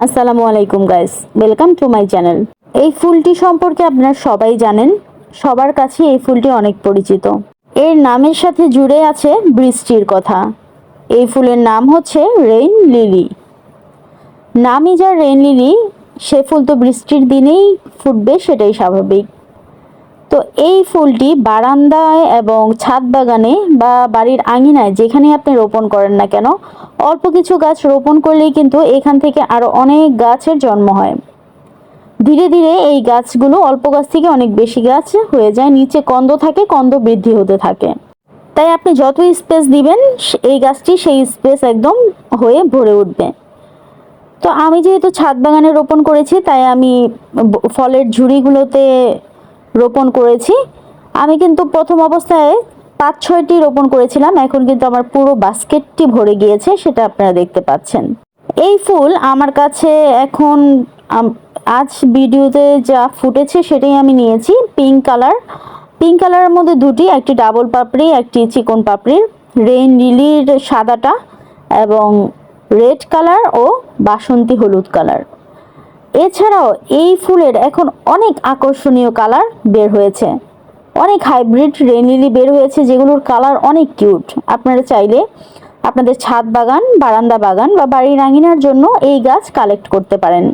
আসসালামু আলাইকুম guys welcome to my channel এই ফুলটি সম্পর্কে আপনারা সবাই জানেন। সবার কাছে এই ফুলটি অনেক পরিচিত। এর নামের সাথে জুড়ে আছে বৃষ্টির কথা। এই ফুলের নাম হচ্ছে রেইন লিলি নামই যা রেইন লিলি সে ফুল তো বৃষ্টির দিনেই ফুটবে, সেটাই স্বাভাবিক। তো এই ফুলটি বারান্দায় এবং ছাদ বাগানে বা বাড়ির আঙিনায় যেখানে আপনি রোপণ করেন না কেন, অল্প কিছু গাছ রোপণ করলেই কিন্তু এখান থেকে আরও অনেক গাছের জন্ম হয়। ধীরে ধীরে এই গাছগুলো অল্প গাছ থেকে অনেক বেশি গাছ হয়ে যায়, নিচে কন্দ থাকে, কন্দ বৃদ্ধি হতে থাকে। তাই আপনি যত স্পেস দিবেন এই গাছটি সেই স্পেস একদম হয়ে ভরে উঠবে। তো আমি যেহেতু ছাদ বাগানে রোপণ করেছি, তাই আমি ফলের ঝুড়িগুলোতে রোপণ করেছি। আমি কিন্তু প্রথম অবস্থায় পাঁচ, ছয়টি রোপণ করেছিলাম। এখন কিন্তু আমার পুরো বাস্কেটটি ভরে গিয়েছে, সেটা আপনারা দেখতে পাচ্ছেন। এই ফুল আমার কাছে এখন আজ ভিডিওতে যা ফুটেছে সেটাই আমি নিয়েছি, পিঙ্ক কালার। পিঙ্ক কালারের মধ্যে দুটি, একটি ডাবল পাপড়ি, একটি চিকন পাপড়ির। রেইন লিলির সাদাটা এবং রেড কালার ও বাসন্তী হলুদ কালার। এছাড়াও এই ফুলের এখন অনেক আকর্ষণীয় কালার বের হয়েছে। অনেক হাইব্রিড রেইন লিলি বের হয়েছে, যেগুলোর কালার অনেক কিউট। আপনারা চাইলে আপনাদের ছাদ বাগান, বারান্দা বাগান বা বাড়ির আঙিনার জন্য এই গাছ কালেক্ট করতে পারেন।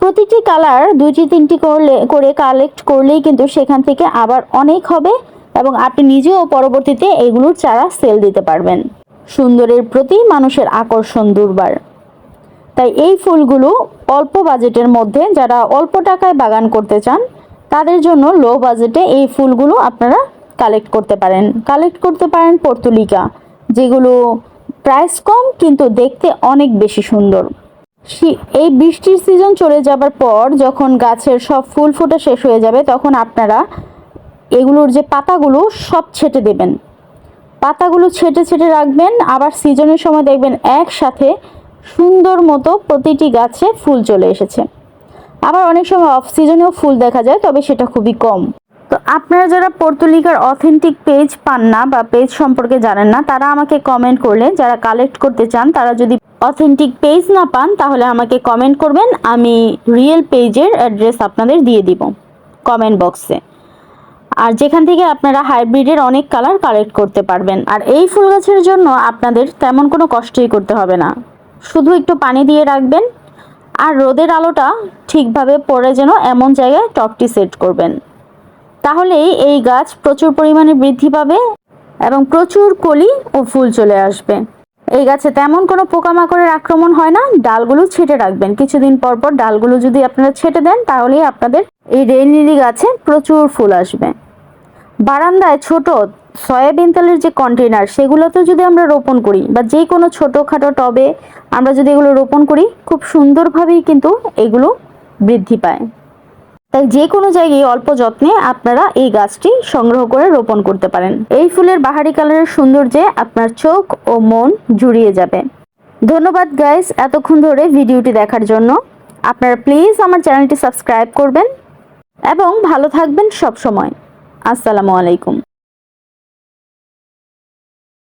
প্রতিটি কালার দুইটি, তিনটি করলে, করে কালেক্ট করলেই কিন্তু সেখান থেকে আবার অনেক হবে এবং আপনি নিজেও পরবর্তীতে এগুলোর চারা সেল দিতে পারবেন। সুন্দরের প্রতি মানুষের আকর্ষণ দুর্বার। তাই এই ফুলগুলো অল্প বাজেটের মধ্যে যারা অল্প টাকায় বাগান করতে চান, তাদের জন্য লো বাজেটে এই ফুলগুলো আপনারা কালেক্ট করতে পারেন। কালেক্ট করতে পারেন পর্তুলিকা, যেগুলো প্রাইস কম কিন্তু দেখতে অনেক বেশি সুন্দর। এই বৃষ্টির সিজন চলে যাবার পর যখন গাছের সব ফুল ফোটা শেষ হয়ে যাবে, তখন আপনারা এগুলোর যে পাতাগুলো সব ছেটে দেবেন। পাতাগুলো ছেটে ছেটে রাখবেন, আবার সিজনের সময় দেখবেন একসাথে সুন্দর মতো প্রতিটি গাছে ফুল চলে এসেছে। আবার অনেক সময় অফ সিজনেও ফুল দেখা যায়, তবে সেটা খুবই কম। তো আপনারা যারা পর্তুলিকার অথেন্টিক পেজ পান না বা পেজ সম্পর্কে জানেন না, তারা আমাকে কমেন্ট করলে, যারা কালেক্ট করতে চান, তারা যদি অথেন্টিক পেজ না পান, তাহলে আমাকে কমেন্ট করবেন, আমি রিয়েল পেজের অ্যাড্রেস আপনাদের দিয়ে দিব কমেন্ট বক্সে আর যেখান থেকে আপনারা হাইব্রিডের অনেক কালার কালেক্ট করতে পারবেন। আর এই ফুল গাছের জন্য আপনাদের তেমন কোনো কষ্টই করতে হবে না। শুধু একটু পানি দিয়ে রাখবেন আর রোদের আলোটা ঠিকভাবে পড়ে যেন এমন জায়গায় টপটি সেট করবেন। তাহলেই এই গাছ প্রচুর পরিমাণে বৃদ্ধি পাবে এবং প্রচুর কলি ও ফুল চলে আসবে। এই গাছে তেমন কোনো পোকামাকড়ের আক্রমণ হয় না, ডালগুলো ছেটে রাখবেন। কিছুদিন পর পর ডালগুলো যদি আপনারা ছেটে দেন, তাহলেই আপনাদের এই রেল লিলি গাছে প্রচুর ফুল আসবে। বারান্দায় ছোট সয়াবিন তেলের যে কন্টেনার সেগুলোতেও যদি আমরা রোপণ করি বা যে কোনো ছোটোখাটো টবে আমরা যদি এগুলো রোপণ করি, খুব সুন্দরভাবেই কিন্তু এগুলো বৃদ্ধি পায়। তাই যে কোনো জায়গায় অল্প যত্নে আপনারা এই গাছটি সংগ্রহ করে রোপণ করতে পারেন। এই ফুলের বাহারি কালারের সৌন্দর্যে আপনার চোখ ও মন জুড়িয়ে যাবে। ধন্যবাদ গাইস এতক্ষণ ধরে ভিডিওটি দেখার জন্য। আপনারা প্লিজ আমার চ্যানেলটি সাবস্ক্রাইব করবেন এবং ভালো থাকবেন সব সময় আসসালামু আলাইকুম।